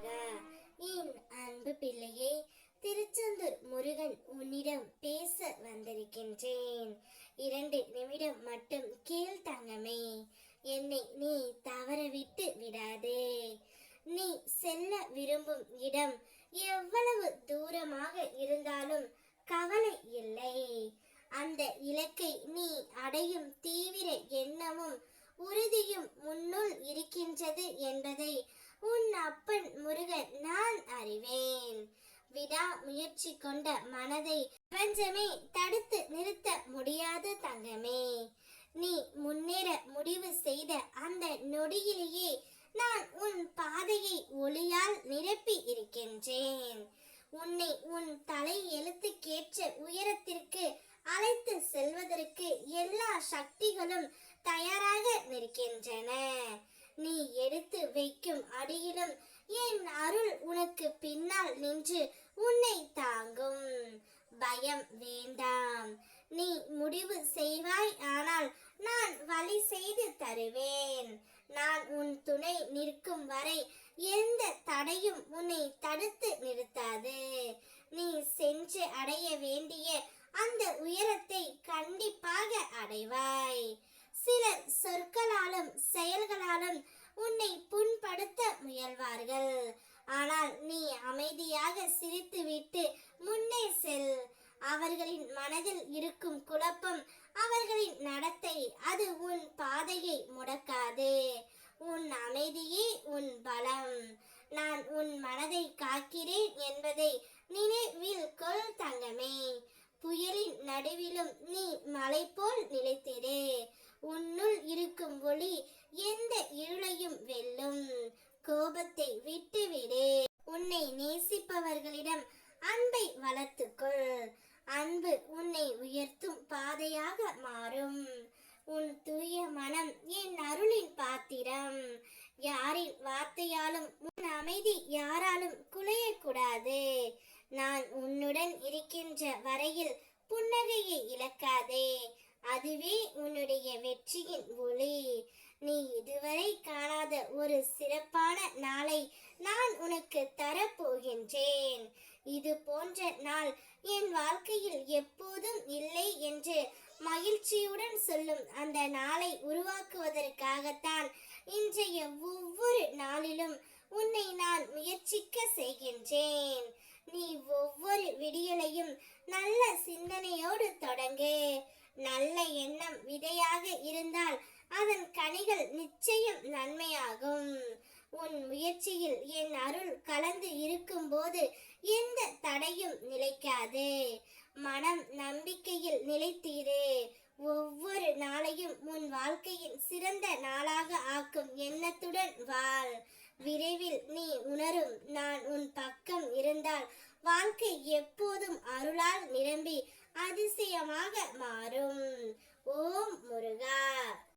என் அன்பு பிள்ளையே திருச்செந்தூர் முருகன் உன்னிடம் பேச வந்திருக்கின்றேன். இரண்டு நிமிடம் மட்டும் கேள் தங்கமே என்னை நீ தவறவிட்டு விடாதே. நீ செல்ல விரும்பும் இடம் எவ்வளவு தூரமாக இருந்தாலும் கவலை இல்லை. அந்த இலக்கை நீ அடையும் தீவிர எண்ணமும் உறுதியும் முன்னுள் இருக்கின்றது என்பதை உன் அப்பன் முருகன் நான் அறிவேன். விடா முயற்சி கொண்ட மனதை பிரபஞ்சமே தடுத்து நிறுத்த முடியாது தங்கமே. நீ முன்னேற முடிவு செய்த அந்த நொடியிலேயே நான் உன் பாதையை ஒளியால் நிரப்பி இருக்கின்றேன். உன்னை உன் தலை எழுத்துக்கேற்ற உயரத்திற்கு அழைத்து செல்வதற்கு எல்லா சக்திகளும் தயாராக நிற்கின்றன. நீ அருள் உனக்கு பின்னால் நின்று உன்னை தாங்கும். பயம் வேண்டாம். நீ முடிவு செய்வாய் ஆனால் நான் வழி செய்து தருவேன். நான் உன் துணை நிற்கும் வரை எந்த தடையும் உன்னை தடுத்து நிறுத்தாது. நீ சென்று அடைய வேண்டிய அந்த உயரத்தை கண்டிப்பாக அடைவாய். சிலர் சொற்களாலும் செயல்களாலும் உன்னை புண்படுத்த முயல்வார்கள். ஆனால் நீ அமைதியாக சிரித்துவிட்டு முன்னே செல். அவர்களின் மனதில் இருக்கும் குழப்பம் அவர்களின் நடத்தை. அது உன் பாதையை முடக்காது. உன் அமைதியே உன் பலம். நான் உன் மனதை காக்கிறேன் என்பதை நினைவில் கொள் தங்கமே. புயலின் நடுவிலும் நீ மலை போல் நிலைத்திரு. உன்னுள் இருக்கும் ஒளி கோபத்தை விட்டுவிடு. உன்னை நேசிப்பவர்களிடம் அன்பை வளர்த்துக்கொள். அன்பு உன்னை உயர்த்தும் பாதையாக மாறும். உன் தூய மனம் என் அருளின் பாத்திரம். யாரின் வார்த்தையாலும் உன் அமைதி யாராலும் குலையக்கூடாது. நான் உன்னுடன் இருக்கின்ற வரையில் புன்னகையை இழக்காதே. அதுவே உன்னுடைய வெற்றியின் ஒளி. நீ இதுவரை காணாத ஒரு சிறப்பான நாளை நான் உனக்கு தரப்போகின்றேன். இது போன்ற நாள் என் வாழ்க்கையில் எப்போதும் இல்லை என்று மகிழ்ச்சியுடன் சொல்லும் அந்த நாளை உருவாக்குவதற்காகத்தான் இன்றைய ஒவ்வொரு நாளிலும் உன்னை நான் முயற்சிக்க செய்கின்றேன். நீ ஒவ்வொரு விடியலையும் நல்ல சிந்தனையோடு தொடங்கு. நல்ல எண்ணம் விதையாக இருந்தால் அதன் கனிகள் நிச்சயம் நன்மையாகும். உன் முயற்சியில் என் அருள் கலந்து இருக்கும்போது எந்த தடையும் நிலைக்காது. மனம் நம்பிக்கையில் நிலைத்தீரு. ஒவ்வொரு நாளையும் உன் வாழ்க்கையின் சிறந்த நாளாக ஆக்கும் எண்ணத்துடன் வாழ். விரைவில் நீ உணரும். நான் உன் பக்கம் இருந்தால் வாழ்க்கை எப்போதும் அருளால் நிரம்பி அதிசயமாக மாறும். ஓம் முருகா!